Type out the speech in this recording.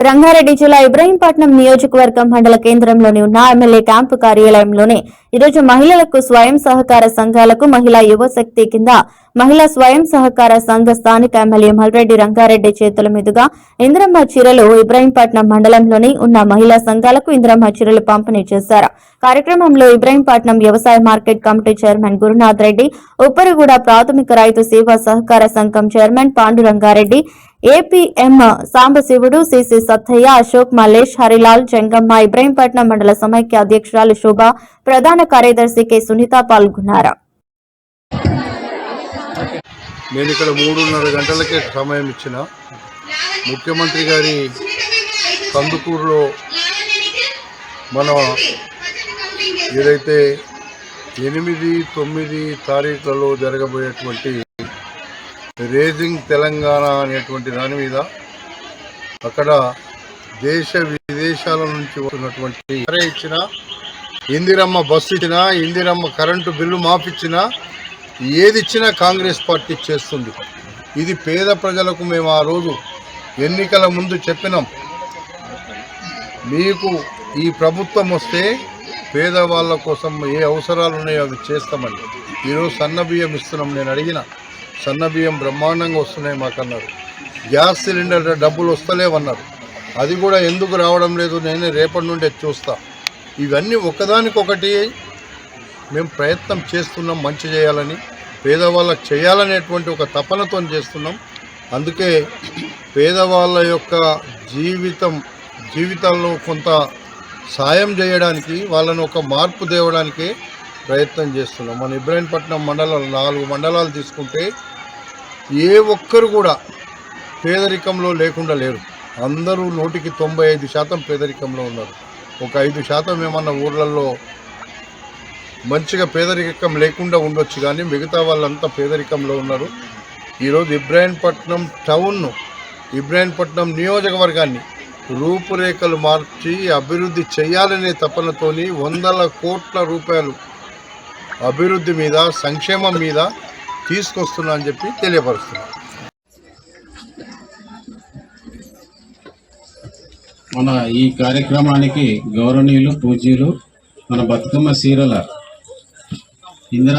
రంగారెడ్డి జిల్లా ఇబ్రహీంపట్నం నియోజకవర్గం మండల కేంద్రంలోని ఉన్న ఎమ్మెల్యే క్యాంపు కార్యాలయంలోనే ఈరోజు మహిళలకు స్వయం సహకార సంఘాలకు మహిళా యువశక్తి కింద మహిళా స్వయం సహకార సంఘ స్థానిక ఎమ్మెల్యే మల్రెడ్డి రంగారెడ్డి చేతుల మీదుగా ఇంద్రమ్మ చీరలు ఇబ్రహీంపట్నం మండలంలోని ఉన్న మహిళా సంఘాలకు ఇంద్రమ్మ చీరలు పంపిణీ చేశారు. కార్యక్రమంలో ఇబ్రహీంపట్నం వ్యవసాయ market committee chairman Gurunath Reddy Upparguda ప్రాథమిక రైతు సేవా సహకార సంఘం chairman Pandurangareddy APM Sambasivudu CC Sattaiah Ashok Mallesh Harilal Jangamma Ibrahimpatnam మండల సమైక్య అధ్యక్షురాలు శోభ ప్రధాన కార్యదర్శి కె. సునీత పాల్గొన్నారు. నేను ఇక్కడ మూడున్నర గంటలకే సమయం ఇచ్చిన. ముఖ్యమంత్రి గారి కందుకూరులో మన ఏదైతే ఎనిమిది తొమ్మిది తారీఖులలో జరగబోయేటువంటి రేజింగ్ తెలంగాణ అనేటువంటి దాని మీద అక్కడ దేశ విదేశాల నుంచి వస్తున్నటువంటి ఇచ్చిన ఇందిరమ్మ బస్సు ఇచ్చిన ఇందిరమ్మ కరెంటు బిల్లు మాపిచ్చినా ఏది ఇచ్చినా కాంగ్రెస్ పార్టీ చేస్తుంది. ఇది పేద ప్రజలకు మేము ఆ రోజు ఎన్నికల ముందు చెప్పినాం. మీకు ఈ ప్రభుత్వం వస్తే పేదవాళ్ళ కోసం ఏ అవసరాలు ఉన్నాయో అవి చేస్తామని ఈరోజు సన్నబియ్యం ఇస్తున్నాం నేను అడిగిన. సన్న బియ్యం బ్రహ్మాండంగా వస్తున్నాయి మాకన్నారు. గ్యాస్ సిలిండర్ డబ్బులు వస్తలేవన్నారు. అది కూడా ఎందుకు రావడం లేదు నేనే రేపటి నుండే చూస్తా. ఇవన్నీ ఒకదానికొకటి మేము ప్రయత్నం చేస్తున్నాం మంచి చేయాలని పేదవాళ్ళకి చేయాలనేటువంటి ఒక తపనతో చేస్తున్నాం. అందుకే పేదవాళ్ళ యొక్క జీవితం జీవితాల్లో కొంత సాయం చేయడానికి వాళ్ళను ఒక మార్పు తేవడానికి ప్రయత్నం చేస్తున్నాం. మన ఇబ్రాహీంపట్నం మండలం నాలుగు మండలాలు తీసుకుంటే ఏ ఒక్కరు కూడా పేదరికంలో లేకుండా లేరు. అందరూ నూటికి తొంభై ఐదు శాతం పేదరికంలో ఉన్నారు. ఒక ఐదు శాతం ఏమన్నా ఊర్లలో మంచిగా పేదరికం లేకుండా ఉండొచ్చు కానీ మిగతా వాళ్ళంతా పేదరికంలో ఉన్నారు. ఈరోజు ఇబ్రాహీంపట్నం టౌన్ను ఇబ్రాహీంపట్నం నియోజకవర్గాన్ని రూపురేఖలు మార్చి అభివృద్ధి చేయాలనే తపనతోని వందల కోట్ల రూపాయలు అభివృద్ధి మీద సంక్షేమం మీద తీసుకొస్తున్నా అని చెప్పి తెలియపరుస్తున్నా. మన ఈ కార్యక్రమానికి గౌరవనీయులు పూజ్యులు మన బతుకమ్మ సీరల ఇందిరా